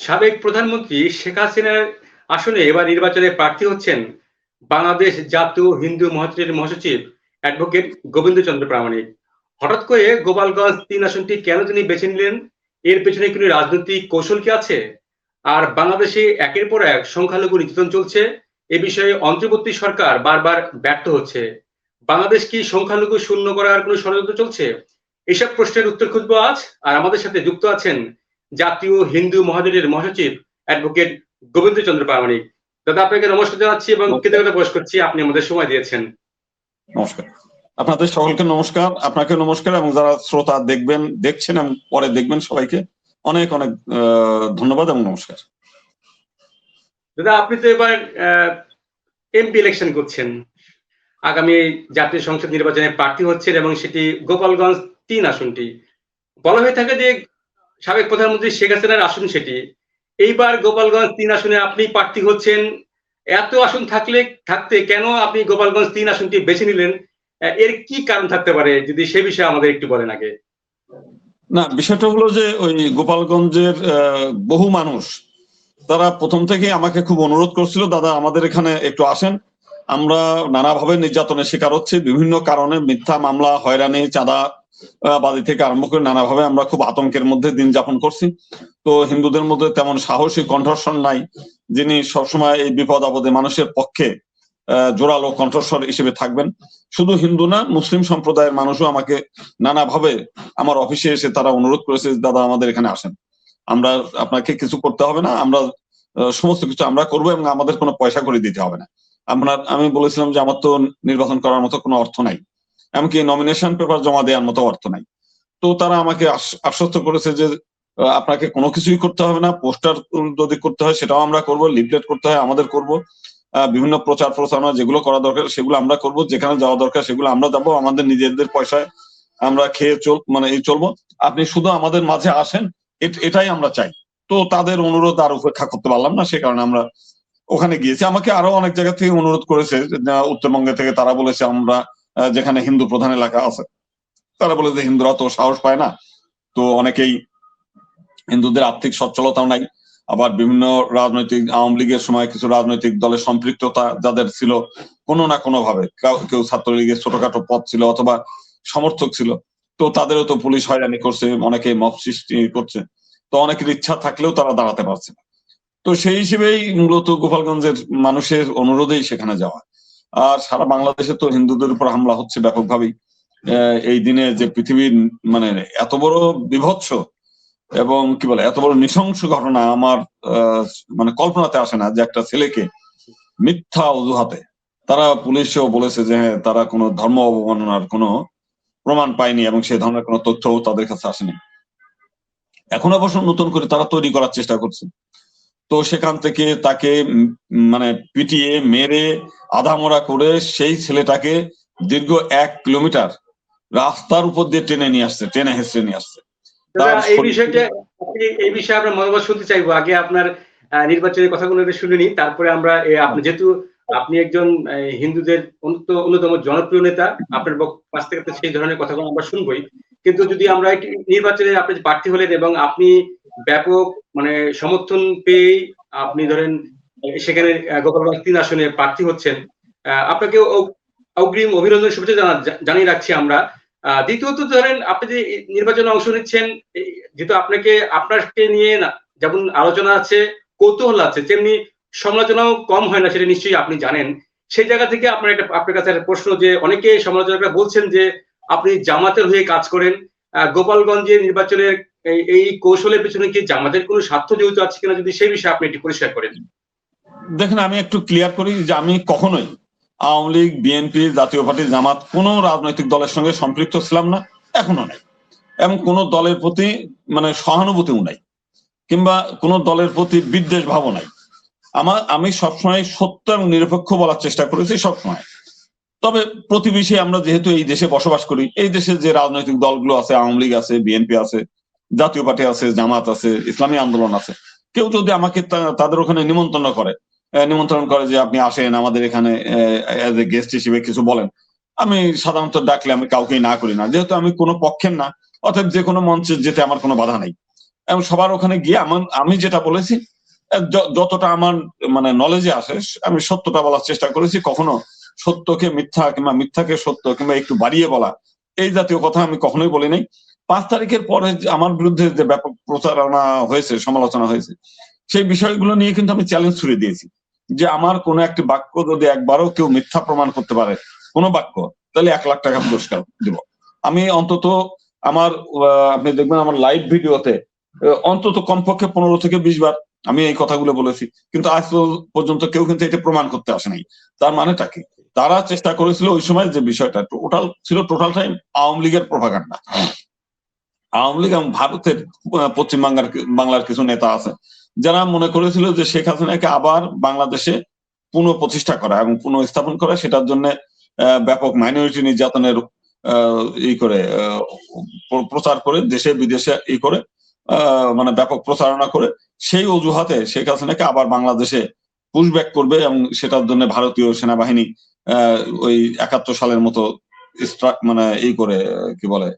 সাবেক প্রধানমন্ত্রী শেখ হাসিনার আসনে এবার নির্বাচনে প্রার্থী হচ্ছেন বাংলাদেশ জাতীয় হিন্দু মহাজোটের মহাসচিব অ্যাডভোকেট গোবিন্দ চন্দ্র প্রামাণিক। হঠাৎ করে গোপালগঞ্জ তিন আসনটি কেন তিনি বেছে নিলেন? এর পেছনে কোনো রাজনৈতিক কৌশল কি আছে? আর বাংলাদেশে একের পর এক সংখ্যালঘু নির্যাতন চলছে, এ বিষয়ে অন্তর্বর্তী সরকার বারবার ব্যর্থ হচ্ছে। বাংলাদেশ কি সংখ্যালঘু শূন্য করার কোনো ষড়যন্ত্র চলছে? এসব প্রশ্নের উত্তর খুঁজবো আজ, আর আমাদের সাথে যুক্ত আছেন জাতীয় হিন্দু মহাজোটের মহাসচিব অ্যাডভোকেট গোবিন্দ চন্দ্র প্রামাণিক দাদা আপনাকে নমস্কার জানাচ্ছি এবং কৃতজ্ঞতা প্রকাশ করছি। আপনি আমাদের সময় দিয়েছেন। নমস্কার। আপনাদের সকলকে নমস্কার। আপনাকে নমস্কার এবং যারা শ্রোতা দেখবেন দেখছেন এবং পরে দেখবেন সবাইকে অনেক অনেক ধন্যবাদ এবং নমস্কার। দাদা আপনি তো এবার এমপি ইলেকশন করছেন। আগামী জাতীয় সংসদ নির্বাচনে প্রার্থী হচ্ছেন এবং সেটি গোপালগঞ্জ তিন আসনটি। বলা হয়ে থাকে যে সাবেক প্রধানমন্ত্রী শেখ হাসিনার আসন সেটি। এইবার গোপালগঞ্জ তিন আসনে আপনি প্রার্থী হচ্ছেন। এত আসন থাকলে, থাকতে কেন আপনি গোপালগঞ্জ তিন আসনটি বেছে নিলেন? এর কি কারণ থাকতে পারে? যদি সে বিষয়ে আমাদের একটু বলেন আগে। না, বিষয়টা হলো যে ওই গোপালগঞ্জের বহু মানুষ, তারা প্রথম থেকে আমাকে খুব অনুরোধ করছিল, দাদা, আমাদের এখানে একটু আসেন। আমরা নানাভাবে নির্যাতনের শিকার হচ্ছে। বিভিন্ন কারণে মিথ্যা মামলা, হয়রানি, চাঁদা বাদী থেকে আরম্ভ করে নানাভাবে আমরা খুব আতঙ্কের মধ্যে দিন যাপন করছি। তো হিন্দুদের মধ্যে তেমন সাহসী কণ্ঠস্বর নাই, যিনি সবসময় এই বিপদ আপদে মানুষের পক্ষে জোরালো কণ্ঠস্বর হিসেবে থাকবেন। শুধু হিন্দু না, মুসলিম সম্প্রদায়ের মানুষও আমাকে নানাভাবে আমার অফিসে এসে তারা অনুরোধ করেছে, দাদা, আমাদের এখানে আসেন। আমরা আপনাকে কিছু করতে হবে না, আমরা সমস্ত কিছু আমরা করব এবং আমাদের কোনো পয়সা করে দিতে হবে না। আপনার, আমি বলেছিলাম যে আমার তো নির্বাচন করার মতো কোনো অর্থ নাই। এমনকি নমিনেশন পেপার জমা দেওয়ার মতো অর্থ নাই। তো তারা আমাকে আশ্বস্ত করেছে যে আপনাকে কোনো কিছুই করতে হবে না, পোস্টার যদি করতে হয় সেটাও আমরা করব লিফলেট করতে হয় আমাদের করব বিভিন্ন প্রচার প্রচারণা যেগুলো করা দরকার সেগুলো আমরা করব, যেখানে যাওয়া দরকার সেগুলো আমরা যাব আমাদের নিজেদের পয়সায় আমরা খেয়ে চল মানে এই চলবো। আপনি শুধু আমাদের মাঝে আসেন, এট- এটাই আমরা চাই। তো তাদের অনুরোধ আর উপেক্ষা করতে পারলাম না, সে কারণে আমরা ওখানে গিয়েছি। আমাকে আরও অনেক জায়গা থেকে অনুরোধ করেছে উত্তরবঙ্গে থেকে তারা বলেছে আমরা যেখানে হিন্দু প্রধান এলাকা আছে। তারা বলে যে হিন্দুরা তো সাহস পায় না। তো অনেকেই হিন্দুদের আর্থিক সচ্ছলতাও নাই। আবার বিভিন্ন রাজনৈতিক, আওয়ামী লীগের সময় কিছু রাজনৈতিক দলের সম্পৃক্ততা যাদের ছিল কোনো না কোনো ভাবে কাউ- ছাত্রলীগের ছোটখাটো পদ ছিল অথবা সমর্থক ছিল, তো তাদেরও তো পুলিশ হয়রানি করছে অনেকে মব সৃষ্টি করছে। তো অনেকের ইচ্ছা থাকলেও তারা দাঁড়াতে পারছে তো সেই হিসেবেই মূলত গোপালগঞ্জের মানুষের অনুরোধেই সেখানে যাওয়া আর সারা বাংলাদেশে তো হিন্দুদের উপর হামলা হচ্ছে ব্যাপকভাবেই। এই দিনে যে পৃথিবীর মানে এত বড় বিভৎস এবং কি বলে এত বড় নৃশংস ঘটনা আমার মানে কল্পনাতে আসে না যে একটা ছেলেকে মিথ্যা অজুহাতে তারা পুলিশও বলেছে যে হ্যাঁ, তারা কোনো ধর্ম অবমাননার কোনো প্রমাণ পায়নি এবং সেই ধরনের কোনো তথ্যও তাদের কাছে আসেনি। এখন অবশ্য নতুন করে তারা তৈরি করার চেষ্টা করছে। তো সেখান থেকে তাকে মানে পিটিয়ে মেরে আধামরা করে সেই ছেলেটাকে দীর্ঘ এক কিলোমিটার রাস্তার উপর দিয়ে টেনে নিয়ে আসছে টেনে হেসড়ে নিয়ে আসছে। এই বিষয়টা এই বিষয়ে আপনার মতামত শুনতে চাইব। আগে আপনার নির্বাচনের কথাগুলো একটু শুনে নিই তারপরে আমরা আপনি যেহেতু আপনি একজন হিন্দুদের অন্যত- অন্যতম জনপ্রিয় নেতা আপনার কাছ থেকে সেই ধরনের কথাগুলো আমরা শুনবোই। কিন্তু যদি আমরা নির্বাচনে আপনি প্রার্থী হলেন এবং আপনি ব্যাপক মানে সমর্থন পেয়ে আপনি ধরেন সেখানে গোপালগঞ্জ তিন আসনে প্রার্থী হচ্ছেন আপনাকে অগ্রিম অভিনন্দন, শুভেচ্ছা জানা- জানিয়ে রাখছি আমরা। দ্বিতীয়ত ধরেন আপনি যে নির্বাচনে অংশ নিচ্ছেন যেহেতু আপনাকে আপনাকে নিয়ে যেমন আলোচনা আছে, কৌতূহল আছে, তেমনি সমালোচনাও কম হয় না, সেটা নিশ্চয়ই আপনি জানেন। সেই জায়গা থেকে আপনার একটা, আপনার কাছে একটা প্রশ্ন যে, অনেকে সমালোচকরা বলছেন যে আপনি জামাতের হয়ে কাজ করেন আহ, গোপালগঞ্জে নির্বাচনের এই কৌশলের পেছনে কি জামাতের কোনো স্বার্থ জড়িত আছে কিনা যদি সেই বিষয়ে আপনি একটু পরিষ্কার করেন। দেখেন আমি একটু ক্লিয়ার করি যে আমি কখনোই আওয়ামী লীগ বিএনপি জাতীয় পার্টি জামাত কোনো রাজনৈতিক দলের সঙ্গে সম্পৃক্ত ছিলাম না এখনও নাই। এবং কোনো দলের প্রতি মানে সহানুভূতিও নাই কিংবা কোনো দলের প্রতি বিদ্বেষ ভাবও নাই। আমার আমি সবসময় সত্য এবং নিরপেক্ষ বলার চেষ্টা করেছি সবসময়। তবে প্রতিবেশী আমরা যেহেতু এই দেশে বসবাস করি, এই দেশে যে রাজনৈতিক দলগুলো আছে, আওয়ামী লীগ আছে, বিএনপি আছে, জাতীয় পার্টি আছে, জামাত আছে, ইসলামী আন্দোলন আছে, কেউ যদি আমাকে তাদের ওখানে নিমন্ত্রণ করে নিমন্ত্রণ করে যে আপনি আসেন আমাদের এখানে গেস্ট হিসেবে কিছু বলেন, আমি সাধারণত ডাকলে আমি কাউকেই না করি না। যেহেতু আমি কোনো পক্ষের না অর্থাৎ যে কোনো মঞ্চে যেতে আমার কোনো বাধা নাই। এবং সবার ওখানে গিয়ে আমার আমি যেটা বলেছি যতটা আমার মানে নলেজে আসে, আমি সত্যটা বলার চেষ্টা করেছি, কখনো সত্যকে মিথ্যা কিংবা মিথ্যাকে সত্য কিংবা একটু বাড়িয়ে বলা, এই জাতীয় কথা আমি কখনোই বলি নাই। পাঁচ তারিখের পরে আমার বিরুদ্ধে যে ব্যাপক প্রচারণা হয়েছে, সমালোচনা হয়েছে, সেই বিষয়গুলো নিয়ে কিন্তু আমি চ্যালেঞ্জ ছুড়ে দিয়েছি যে আমার কোনো একটি বাক্য যদি একবারও কেউ মিথ্যা প্রমাণ করতে পারে, কোনো বাক্য, তাহলে এক লাখ টাকা পুরস্কার দিব। আমি অন্তত আমার আপনি দেখবেন আমার লাইভ ভিডিওতে অন্তত কমপক্ষে পনেরো থেকে বিশ বার আমি এই কথাগুলো বলেছি, কিন্তু আজ পর্য- পর্যন্ত কেউ কিন্তু এটা প্রমাণ করতে আসে নাই। তার মানেটা কি? তারা চেষ্টা করেছিল ওই সময় যে বিষয়টা টোটাল ছিল টোটাল টাইম আওয়ামী লীগের প্রভাকাণ্ডা আওয়ামী লীগ এবং ভারতের পশ্চিম বাংলার বাংলার কিছু নেতা আছে, যারা মনে করেছিল যে শেখ হাসিনাকে আবার বাংলাদেশে পুনঃ প্রতিষ্ঠা করা এবং পুনঃ স্থাপন করা, সেটার জন্য ব্যাপক মাইনরিটি নির্যাতনের ই করে প্রচার করে, দেশে বিদেশে ই করে মানে ব্যাপক প্রচারণা করে, সেই অজুহাতে শেখ হাসিনাকে আবার বাংলাদেশে পুশব্যাক করবে এবং সেটার জন্য ভারতীয় সেনাবাহিনী ওই একাত্তর সালের মতো স্ট্রাক মানে এই করে কি বলে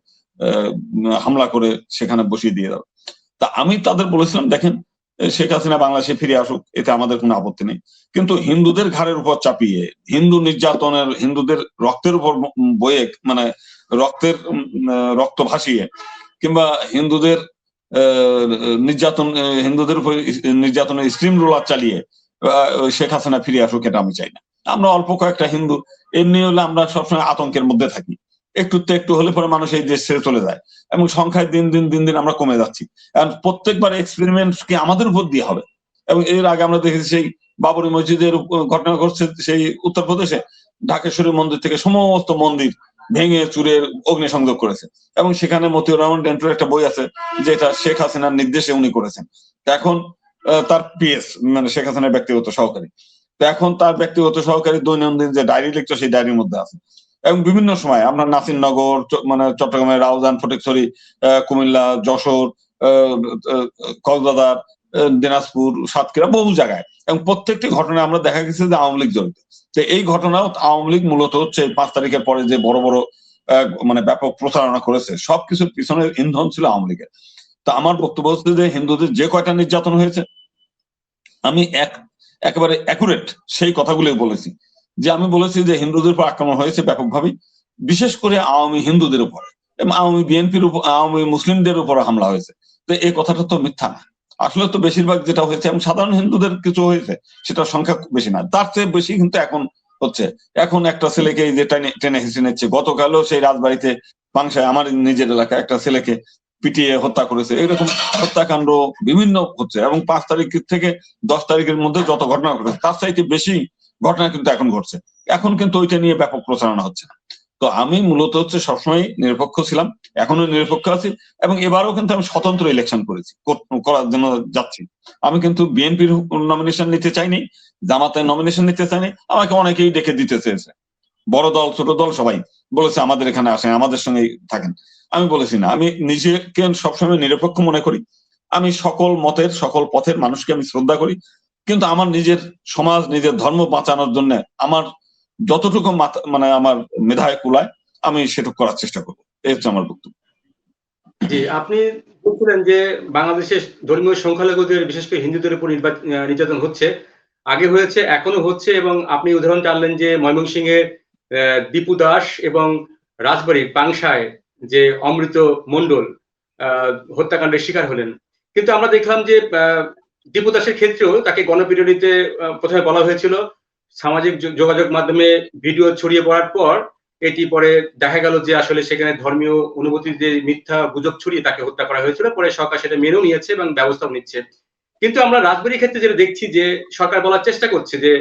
হামলা করে সেখানে বসিয়ে দিয়ে দাও। তা আমি তাদের বলেছিলাম, দেখেন শেখ হাসিনা বাংলাদেশে ফিরে আসুক, এতে আমাদের কোনো আপত্তি নেই। কিন্তু হিন্দুদের ঘাড়ের উপর চাপিয়ে, হিন্দু নির্যাতনের, হিন্দুদের রক্তের উপর বয়ে মানে রক্তের রক্ত ভাসিয়ে, কিংবা হিন্দুদের নির্যাতন হিন্দুদের উপর নির্যাতনের স্ক্রিম রোলার চালিয়ে শেখ হাসিনা ফিরে আসুক, এটা আমি চাই না। আমরা অল্প কয়েকটা হিন্দু, এমনি হলে আমরা সবসময় আতঙ্কের মধ্যে থাকি। একটু তো একটু হলে পরে মানুষ এই দেশ ছেড়ে চলে যায় এবং সংখ্যায় দিন দিন দিন দিন আমরা কমে যাচ্ছি। এবং প্রত্যেকবার এক্সপেরিমেন্ট কি আমাদের উপর দিয়ে হবে? এবং এর আগে আমরা দেখেছি সেই বাবরি মসজিদের ঘটনা ঘটছে সেই উত্তরপ্রদেশে, ঢাকেশ্বরী মন্দির থেকে সমস্ত মন্দির ভেঙে চুরে অগ্নিসংযোগ করেছে। এবং সেখানে মতিউর রহমান ডেন্টুর একটা বই আছে, যেটা শেখ হাসিনার নির্দেশে উনি করেছেন। এখন তার পিএস মানে শেখ হাসিনার ব্যক্তিগত সহকারী। এখন তার ব্যক্তিগত সহকারী দৈনন্দিন যে ডায়েরি লিখছে সেই ডায়েরির মধ্যে আছে। এবং বিভিন্ন সময় আমরা নাসিরনগর মানে চট্টগ্রামের রাউজান, ফটিকছড়ি কুমিল্লা, যশোর কক্সবাজার দিনাজপুর, সাতক্ষীরা, বহু জায়গায়। এবং প্রত্যেকটি ঘটনায় আমরা দেখা গেছে যে আওয়ামী লীগ জড়িত। তো এই ঘটনাও আওয়ামী লীগ মূলত হচ্ছে পাঁচ তারিখের পরে যে বড় বড় মানে ব্যাপক প্রচারণা করেছে, সবকিছুর পিছনে ইন্ধন ছিল আওয়ামী লীগের। তো আমার বক্তব্য হচ্ছে যে হিন্দুদের যে কয়টা নির্যাতন হয়েছে, আমি এক একেবারে অ্যাকুরেট সেই কথাগুলোই বলেছি। যে আমি বলেছি যে হিন্দুদের উপর আক্রমণ হয়েছে ব্যাপকভাবে, বিশেষ করে আওয়ামী হিন্দুদের উপর। আওয়ামী বিএনপির উপর, আওয়ামী মুসলিমদের উপর হামলা হয়েছে। তো এই কথাটা তো মিথ্যা না। আসলে তো বেশিরভাগ যেটা হয়েছে, এবং সাধারণ হিন্দুদের কিছু হয়েছে, সেটার সংখ্যা বেশি না। তার চেয়ে বেশি কিন্তু এখন হচ্ছে। এখন একটা ছেলেকে এই যে টেনে হেসে নিচ্ছে। গতকালও সেই রাজবাড়িতে পাংশায় আমার নিজের এলাকায় একটা ছেলেকে পিটিয়ে হত্যা করেছে। এরকম হত্যাকাণ্ড বিভিন্ন হচ্ছে এবং পাঁচ তারিখ থেকে দশ তারিখের মধ্যে যত ঘটনা ঘটেছে, তার চাইতে বেশি ঘটনা কিন্তু এখন ঘটছে। এখন কিন্তু ওইটা নিয়ে ব্যাপক প্রচারণা হচ্ছে। না তো আমি মূলত হচ্ছে সবসময় নিরপেক্ষ ছিলাম এখনও নিরপেক্ষ আছি এবং এবারও কিন্তু আমি স্বতন্ত্র ইলেকশন করেছি কর- করার জন্য যাচ্ছি। আমি কিন্তু বিএনপির নমিনেশন নিতে চাইনি, জামাতের নমিনেশন নিতে চাইনি, আমাকে অনেকেই ডেকে দিতে চেয়েছে। বড় দল, ছোট দল সবাই বলেছে আমাদের এখানে আসেন, আমাদের সঙ্গে থাকেন। আমি বলেছি না। আমি নিজেকে সবসময় নিরপেক্ষ মনে করি। আমি সকল মতের, সকল পথের মানুষকে আমি শ্রদ্ধা করি। কিন্তু আমার নিজের সমাজ, নিজের ধর্ম বাঁচানোর জন্য আমার যতটুকু মানে আমার মেধায় কুলায়, আমি সেটুকু করার চেষ্টা করব। এই হচ্ছে আমার বক্তব্য। জি, আপনি বলছিলেন যে বাংলাদেশে ধর্মীয় সংখ্যালঘুদের, বিশেষ করে হিন্দুদের উপর নির্যাতন হচ্ছে। আগে হয়েছে এখনও হচ্ছে এবং আপনি উদাহরণ টানলেন যে ময়মনসিংহের দীপু দাস এবং রাজবাড়ির, পাংশায় যে অমৃত মণ্ডল হত্যাকাণ্ডের শিকার হলেন। কিন্তু আমরা দেখলাম যে দীপু দাসের ক্ষেত্রেও তাকে গণপিটুনিতে প্রথমে বলা হয়েছিল। সামাজিক যোগাযোগ মাধ্যমে ভিডিও ছড়িয়ে পড়ার পর এটি পরে দেখা গেল যে আসলে সেখানে ধর্মীয় অনুভূতিতে মিথ্যা গুজব ছড়িয়ে তাকে হত্যা করা হয়েছিল। পরে সরকার সেটা মেনেও নিয়েছে এবং ব্যবস্থাও নিচ্ছে। কিন্তু আমরা রাজবাড়ির ক্ষেত্রে যেটা দেখছি যে, সরকার বলার চেষ্টা করছে যে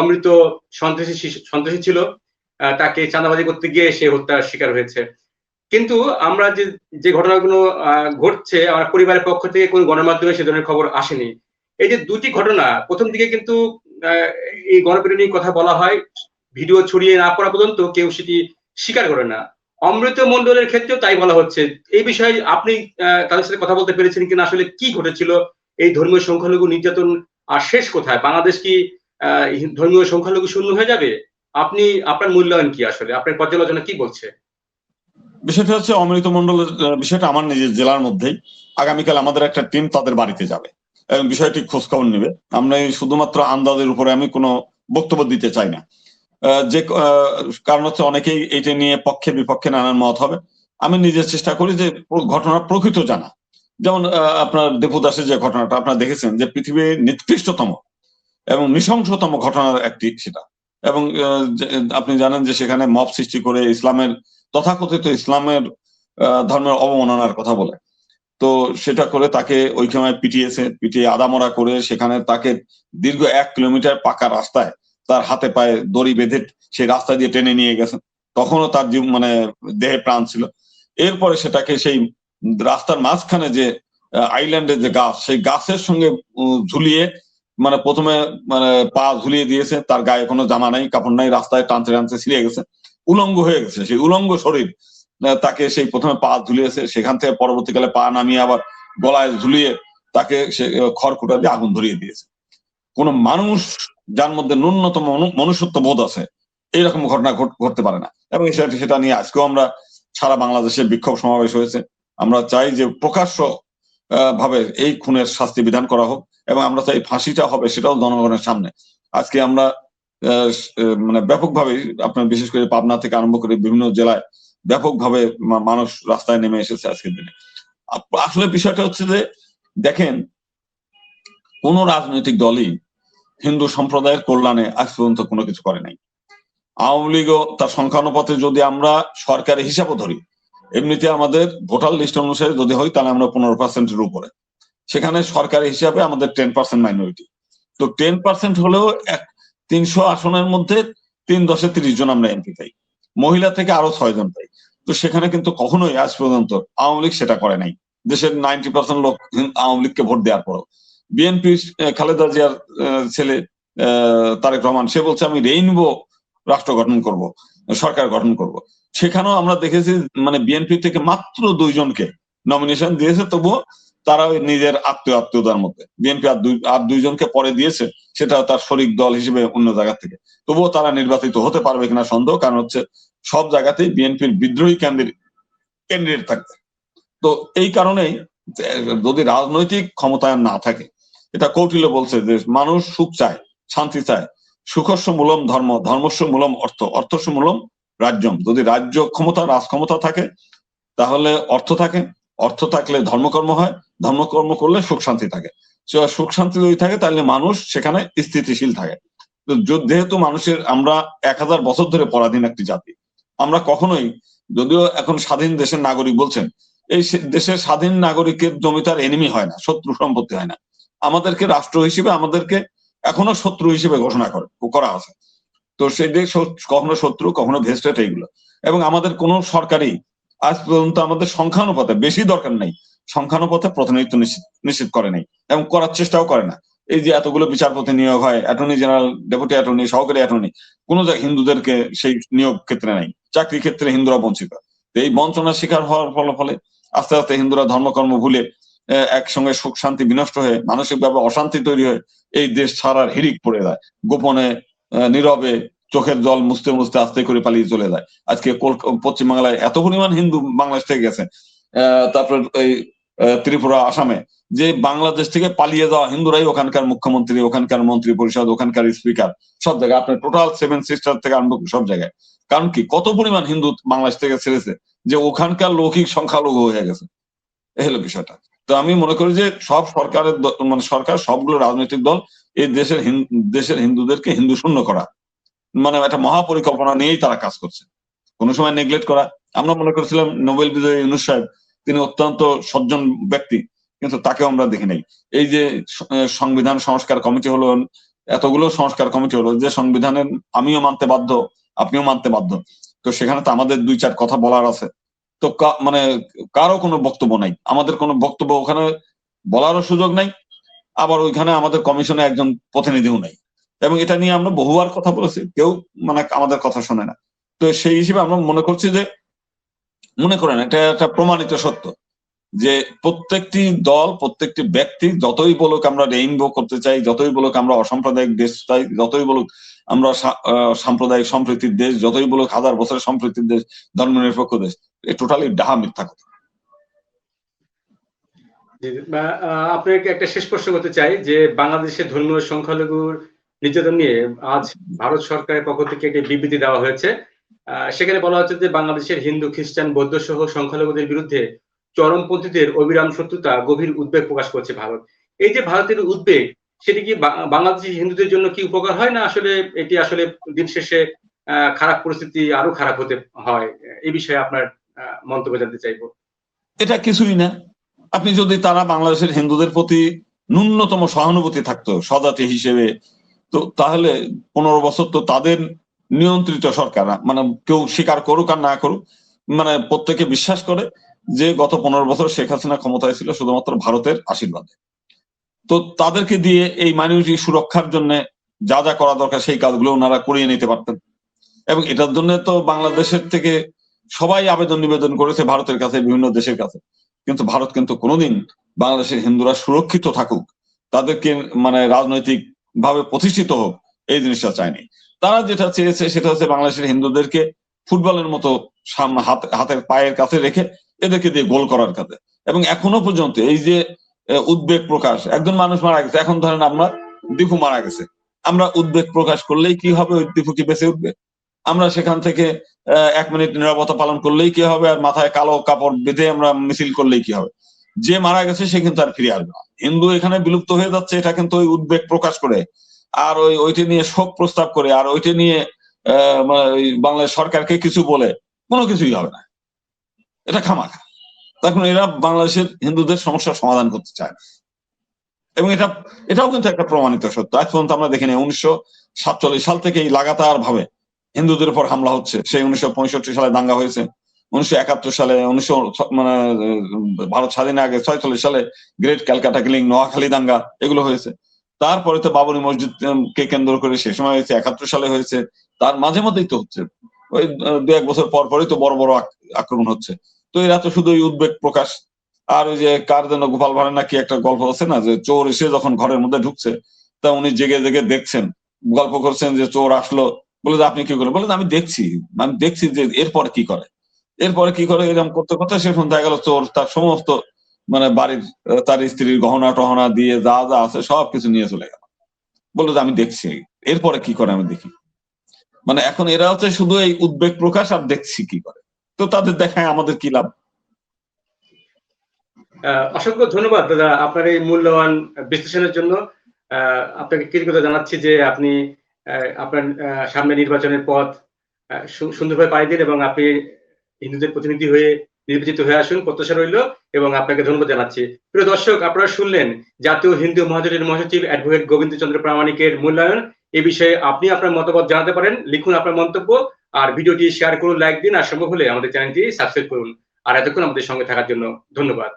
অমৃত সন্ত্রাসী সন্ত্রাসী ছিল। তাকে চাঁদাবাজি করতে গিয়ে সে হত্যার শিকার হয়েছে। কিন্তু আমরা যে যে ঘটনাগুলো ঘটছে, আমার পরিবারের পক্ষ থেকে কোনো গণমাধ্যমে সে ধরনের খবর আসেনি। এই যে দুটি ঘটনা, প্রথম দিকে কিন্তু এই গণপিটুনির কথা বলা হয়, ভিডিও ছড়িয়ে না পড়া পর্যন্ত কেউ সেটি স্বীকার করে না। অমৃত মন্ডলের ক্ষেত্রেও তাই বলা হচ্ছে। এই বিষয়ে আপনি তাদের সাথে কথা বলতে পেরেছেন কিনা, আসলে কি ঘটেছিল, এই ধর্মীয় সংখ্যালঘু নির্যাতন আর শেষ কোথায়? বাংলাদেশ কি ধর্মীয় সংখ্যালঘু শূন্য হয়ে যাবে? আপনি, আপনার মূল্যায়ন কি আসলে? আপনার পর্যালোচনা কি বলছে? বিষয়টা হচ্ছে অমৃত মন্ডলের বিষয়টা আমার নিজের জেলার মধ্যেই। আগামীকাল আমাদের একটা টিম তাদের বাড়িতে যাবে এবং বিষয়টি খোঁজ খবর নেবে। আমরা শুধুমাত্র আন্দাজের উপরে আমি কোনো বক্তব্য দিতে চাই না। যে কারণ হচ্ছে অনেকেই এটা নিয়ে পক্ষে বিপক্ষে নানান মত হবে। আমি নিজের চেষ্টা করি যে পুরো ঘটনার প্রকৃত জানা। যেমন আপনার দেবদাসের যে ঘটনাটা আপনারা দেখেছেন যে পৃথিবীর নিকৃষ্টতম এবং নৃশংসতম ঘটনার একটি সেটা। এবং আপনি জানেন যে সেখানে মব সৃষ্টি করে ইসলামের, তথাকথিত ইসলামের ধর্মের অবমাননার কথা বলে। তো সেটা করে তাকে ওই সময় পিটিয়েছে, পিটিয়ে আদামরা করে সেখানে তাকে দীর্ঘ এক কিলোমিটার পাকা রাস্তায় তার হাতে পায়ে দড়ি বেঁধে সেই রাস্তা দিয়ে টেনে নিয়ে গেছেন তখনও তার জীব মানে দেহে প্রাণ ছিল। এরপরে সেটাকে সেই রাস্তার মাঝখানে যে আইল্যান্ডের যে গাছ, সেই গাছের সঙ্গে ঝুলিয়ে মানে প্রথমে মানে পা ঝুলিয়ে দিয়েছে, তার গায়ে কোনো জামা নাই, কাপড় নাই, রাস্তায় টানতে টানতে ছিঁড়ে গেছে, উলঙ্গ হয়ে গেছে, সেই উলঙ্গ শরীর তাকে সেই প্রথমে পা ঝুলিয়েছে, সেখান থেকে পরবর্তীকালে পা নামিয়ে আবার গলায় ঝুলিয়ে তাকে সে খড়কুটা দিয়ে আগুন ধরিয়ে দিয়েছে। কোন মানুষ যার মধ্যে ন্যূনতম মনু- মনুষ্যত্ব বোধ আছে, এইরকম ঘটনা ঘট- ঘটতে পারে না। এবং সেটা নিয়ে আজকেও আমরা সারা বাংলাদেশে বিক্ষোভ সমাবেশ হয়েছে। আমরা চাই যে প্রকাশ্য ভাবে এই খুনের শাস্তি বিধান করা হোক এবং আমরা চাই ফাঁসিটা হবে সেটাও জনগণের সামনে। আজকে আমরা মানে ব্যাপকভাবে আপনার বিশেষ করে পাবনা থেকে আরম্ভ করে বিভিন্ন জেলায় ব্যাপকভাবে মানুষ রাস্তায় নেমে এসেছে আজকের দিনে। আসলে বিষয়টা হচ্ছে যে, দেখেন, কোন রাজনৈতিক দলই হিন্দু সম্প্রদায়ের কল্যাণে আজ পর্যন্ত কোনো কিছু করে নাই। আওয়ামী লীগও তার সংখ্যানুপাতে যদি আমরা সরকারি হিসাবও ধরি এমনিতে আমাদের ভোটার লিস্ট অনুসারে যদি হয়, তাহলে আমরা পনেরো পার্সেন্টের উপরে। সেখানে সরকারি হিসাবে আমাদের টেন পার্সেন্ট মাইনরিটি তো টেন পার্সেন্ট হলেও এক, তিনশো আসনের মধ্যে তিন দশে তিরিশ জন আমরা এমপি পাই। মহিলা থেকে আরও ছয় জন পাই। তো সেখানে কিন্তু কখনোই আজ পর্যন্ত আওয়ামী লীগ সেটা করে নাই। দেশের নাইনটি পার্সেন্ট লোক আওয়ামী লীগকে ভোট দেওয়ার পরও। বিএনপি খালেদা জিয়ার ছেলে তারেক রহমান, সে বলছে, আমি রেইনবো রাষ্ট্র গঠন করব, সরকার গঠন করব। সেখানেও আমরা দেখেছি মানে বিএনপি থেকে মাত্র দুইজনকে নমিনেশন দিয়েছে তবুও তারা নিজের আত্মীয় আত্মীয়তার মধ্যে বিএনপি আর দুই আর দুইজনকে পরে দিয়েছে, সেটা তার শরিক দল হিসেবে অন্য জায়গা থেকে। তবুও তারা নির্বাচিত হতে পারবে কিনা সন্দেহ, কারণ হচ্ছে সব জায়গাতেই বিএনপির বিদ্রোহী ক্যান্ডিডেট থাকবে। তো এই কারণেই, যদি রাজনৈতিক ক্ষমতায়ন না থাকে, এটা কৌটিল্য বলছে যে মানুষ সুখ চায়, শান্তি চায়। সুখস্য মূলম ধর্ম, ধর্মস্য মূলম অর্থ, অর্থস্য মূলম রাজ্যম। যদি রাজ্য ক্ষমতা রাজ ক্ষমতা থাকে, তাহলে অর্থ থাকে। অর্থ থাকলে ধর্মকর্ম হয়। ধর্মকর্ম করলে সুখ শান্তি থাকে। সুখ শান্তি যদি থাকে, তাহলে মানুষ সেখানে স্থিতিশীল থাকে। যেহেতু মানুষের, আমরা এক হাজার বছর ধরে পরাধীন একটি জাতি, আমরা কখনোই, যদিও এখন স্বাধীন দেশের নাগরিক বলছেন, এই দেশের স্বাধীন নাগরিকের জমি তার এনিমি হয় না, শত্রু সম্পত্তি হয় না। আমাদেরকে রাষ্ট্র হিসেবে আমাদেরকে এখনও শত্রু হিসেবে ঘোষণা করে, করা আছে। তো সেই দেশ কখনো শত্রু, কখনো ভেস্টেড এইগুলো এবং আমাদের কোন সরকারি আজ পর্যন্ত আমাদের সংখ্যানুপাতে বেশি দরকার নেই। সংখ্যানুপাতে প্রতিনিধিত্ব নিশ্চিত করে নাই এবং করার চেষ্টাও করে না। এই যে এতগুলো বিচারপতি নিয়োগ হয়, অ্যাটর্নি জেনারেল, ডেপুটি অ্যাটর্নি, সহকারী অ্যাটর্নি, কোন জায়গায় হিন্দুদেরকে সেই নিয়োগ ক্ষেত্রে নাই। চাকরি ক্ষেত্রে হিন্দুরা বঞ্চিত। এই বঞ্চনার শিকার হওয়ার ফলে ফলে আস্তে আস্তে হিন্দুরা ধর্মকর্ম ভুলে একসঙ্গে সুখ শান্তি বিনষ্ট হয়ে, মানসিকভাবে অশান্তি তৈরি হয়ে এই দেশ ছাড়ার হিরিক পড়ে যায়। গোপনে নীরবে চোখের জল মুছতে মুছতে আস্তে করে পালিয়ে চলে যায়। আজকে পশ্চিমবাংলায় এত পরিমাণ হিন্দু বাংলাদেশ থেকে গেছে তারপর এই ত্রিপুরা, আসামে, যে বাংলাদেশ থেকে পালিয়ে যাওয়া হিন্দুরাই ওখানকার মুখ্যমন্ত্রী, ওখানকার মন্ত্রী পরিষদ, ওখানকার স্পিকার, সব জায়গায়, আপনার টোটাল সেভেন সিস্টার থেকে আরম্ভ সব জায়গায়। কারণ কি? কত পরিমাণ হিন্দু বাংলাদেশ থেকে ছেড়েছে যে ওখানকার লৌকিক সংখ্যালঘু হয়ে গেছে? এই হলো বিষয়টা। তো আমি মনে করি যে সব সরকারের মানে সরকার, সবগুলো রাজনৈতিক দল এই দেশের দেশের হিন্দুদেরকে হিন্দু শূন্য করা। মানে একটা মহাপরিকল্পনা নিয়েই তারা কাজ করছে। কোন সময় নেগলেক্ট করা। আমরা মনে করেছিলাম নোবেল বিজয়ী ইউনুস সাহেব, তিনি অত্যন্ত সজ্জন ব্যক্তি, কিন্তু তাকেও আমরা দেখি নাই। এই যে সংবিধান সংস্কার কমিটি হলো, এতগুলো সংস্কার কমিটি হলো, যে সংবিধানের আমিও মানতে বাধ্য, আপনিও মানতে বাধ্য। তো সেখানে তো আমাদের দুই চার কথা বলার আছে। তো মানে কারও কোনো বক্তব্য নাই। আমাদের কোনো বক্তব্য ওখানে বলারও সুযোগ নাই আবার ওইখানে আমাদের কমিশনে একজন প্রতিনিধিও নেই। এবং এটা নিয়ে আমরা বহুবার কথা বলেছি, কেউ মানে আমাদের কথা শোনে না। তো সেই হিসেবে আমরা মনে করছি যে, মনে করেন, এটা একটা প্রমাণিত সত্য যে প্রত্যেকটি দল, প্রত্যেকটি ব্যক্তি যতই বলুক আমরা রেইনবো করতে চাই, যতই বলুক আমরা অসাম্প্রদায়িক দেশ চাই, যতই বলুক আমরা সাম্প্রদায়িক সম্প্রীতির দেশ, যতই বলুক হাজার বছরের সম্প্রীতির দেশ, ধর্মনিরপেক্ষ দেশ এই টোটালি ডাহা মিথ্যা কথা। আপনাকে একটা শেষ প্রশ্ন করতে চাই, যে বাংলাদেশের ধর্মীয় সংখ্যালঘুর নির্যাতন নিয়ে আজ ভারত সরকারের পক্ষ থেকে একটি বিবৃতি দেওয়া হয়েছে। সেখানে বলা হচ্ছে যে বাংলাদেশের হিন্দু, খ্রিস্টান বৌদ্ধ সহ সংখ্যালঘুদের বিরুদ্ধে চরমপন্থীদের অবিরাম শত্রুতা, গভীর উদ্বেগ প্রকাশ করছে ভারত। এই যে ভারতের উদ্বেগ, সেটি কি বাংলাদেশি হিন্দুদের জন্য কি উপকার হয় না আসলে এটি আসলে দিন শেষে খারাপ পরিস্থিতি আরও খারাপ হতে হয়? এই বিষয়ে আপনার মন্তব্য জানতে চাইব। এটা কিছুই না। আপনি যদি তারা বাংলাদেশের হিন্দুদের প্রতি ন্যূনতম সহানুভূতি থাকতো সদাতি হিসেবে, তো তাহলে পনেরো বছর তো তাদের নিয়ন্ত্রিত সরকার মানে কেউ স্বীকার করুক আর না করুক মানে প্রত্যেকে বিশ্বাস করে যে গত পনেরো বছর শেখ হাসিনা ক্ষমতায় ছিল শুধুমাত্র ভারতের আশীর্বাদে। তো তাদেরকে দিয়ে এই মাইনরিটি সুরক্ষার জন্য যা যা করা দরকার সেই কাজগুলো ওনারা করিয়ে নিতে পারতেন। এবং এটার জন্য তো বাংলাদেশের থেকে সবাই আবেদন নিবেদন করেছে, ভারতের কাছে, বিভিন্ন দেশের কাছে। কিন্তু ভারত কিন্তু কোনোদিন বাংলাদেশের হিন্দুরা সুরক্ষিত থাকুক, তাদেরকে মানে রাজনৈতিক ভাবে প্রতিষ্ঠিত হোক, এই জিনিসটা চায়নি। তারা যেটা চেয়েছে সেটা হচ্ছে বাংলাদেশের হিন্দুদেরকে ফুটবলের মতো হাতের পায়ের কাছে রেখে এদেরকে দিয়ে গোল করার কাছে এবং এখনও পর্যন্ত এই যে উদ্বেগ প্রকাশ, একজন মানুষ মারা গেছে, এখন ধরেন আমরা দীপু মারা গেছে। আমরা উদ্বেগ প্রকাশ করলেই কি হবে ওই দীপু কি বেঁচে উঠবে? আমরা সেখান থেকে এক মিনিট নিরাপত্তা পালন করলেই কি হবে আর মাথায় কালো কাপড় বেঁধে আমরা মিছিল করলেই কি হবে? যে মারা গেছে সে কিন্তু আর ফিরে আসবে না। হিন্দু এখানে বিলুপ্ত হয়ে যাচ্ছে, এটা কিন্তু ওই উদ্বেগ প্রকাশ করে আর ওই ওইটা নিয়ে শোক প্রস্তাব করে আর ওইটা নিয়ে বাংলাদেশ সরকারকে কিছু বলে কোনো কিছুই হবে না। এটা খামাখা। তখন এরা বাংলাদেশের হিন্দুদের সমস্যার সমাধান করতে চায়। এবং এটা, এটাও কিন্তু একটা প্রমাণিত সত্য। আজ পর্যন্ত আমরা দেখিনি, উনিশশো সাতচল্লিশ সাল থেকে এই লাগাতার ভাবে হিন্দুদের উপর হামলা হচ্ছে। সেই উনিশশো পঁয়ষট্টি সালে দাঙ্গা হয়েছে। উনিশশো একাত্তর সালে, উনিশশো মানে ভারত স্বাধীন আগে ছয়চল্লিশ সালে গ্রেট ক্যালকাটা কিলিং, নোয়াখালী দাঙ্গা, এগুলো হয়েছে। তারপরে তো বাবরি মসজিদ কে কেন্দ্র করে সে সময় হয়েছে, একাত্তর সালে হয়েছে। তার মাঝে মধ্যেই তো হচ্ছে। ওই, দু এক বছর পর পরই তো বড় বড় আক্রমণ হচ্ছে। তো এরা তো শুধু উদ্বেগ প্রকাশ। আর ওই যে কার যেন গোপাল ভাড়ের নাকি একটা গল্প আছে না, যে চোর এসে যখন ঘরের মধ্যে ঢুকছে, তা উনি জেগে জেগে দেখছেন। গল্প করছেন যে চোর আসলো বলে যে, আপনি কি করে? বলে আমি দেখছি। আমি দেখছি যে, এরপরে কি করে? এরপরে কি করে? এরকম করতে করতে সে শুনতে গেল, চোর, তার সমস্ত মানে বাড়ির তার স্ত্রীর গহনা টহনা দিয়ে যা যা আছে সব কিছু নিয়ে চলে গেল। বলল যে, আমি দেখছি। এরপরে কি করে আমি দেখি? মানে এখন এরা হচ্ছে শুধু এই উদ্বেগ প্রকাশ আর দেখছি কি করে? তো তাদের দেখায় আমাদের কি লাভ? অসংখ্য ধন্যবাদ দাদা আপনার এই মূল্যবান বিশ্লেষণের জন্য। আপনাকে কৃতজ্ঞতা জানাচ্ছি যে আপনি আপনার সামনে নির্বাচনের পথ সুন্দরভাবে পাড়ি দিন এবং আপনি হিন্দুদের প্রতিনিধি হয়ে নির্বাচিত হয়ে আসুন, প্রত্যাশা রইল এবং আপনাকে ধন্যবাদ জানাচ্ছি। প্রিয় দর্শক, আপনারা শুনলেন জাতীয় হিন্দু মহাজোটের মহাসচিব অ্যাডভোকেট গোবিন্দ চন্দ্র প্রামাণিকের মূল্যায়ন। এ বিষয়ে আপনি আপনার মতামত জানাতে পারেন, লিখুন আপনার মন্তব্য আর ভিডিওটি শেয়ার করুন, লাইক দিন আর সম্ভব হলে আমাদের চ্যানেলটি সাবস্ক্রাইব করুন। আর এতক্ষণ আমাদের সঙ্গে থাকার জন্য ধন্যবাদ।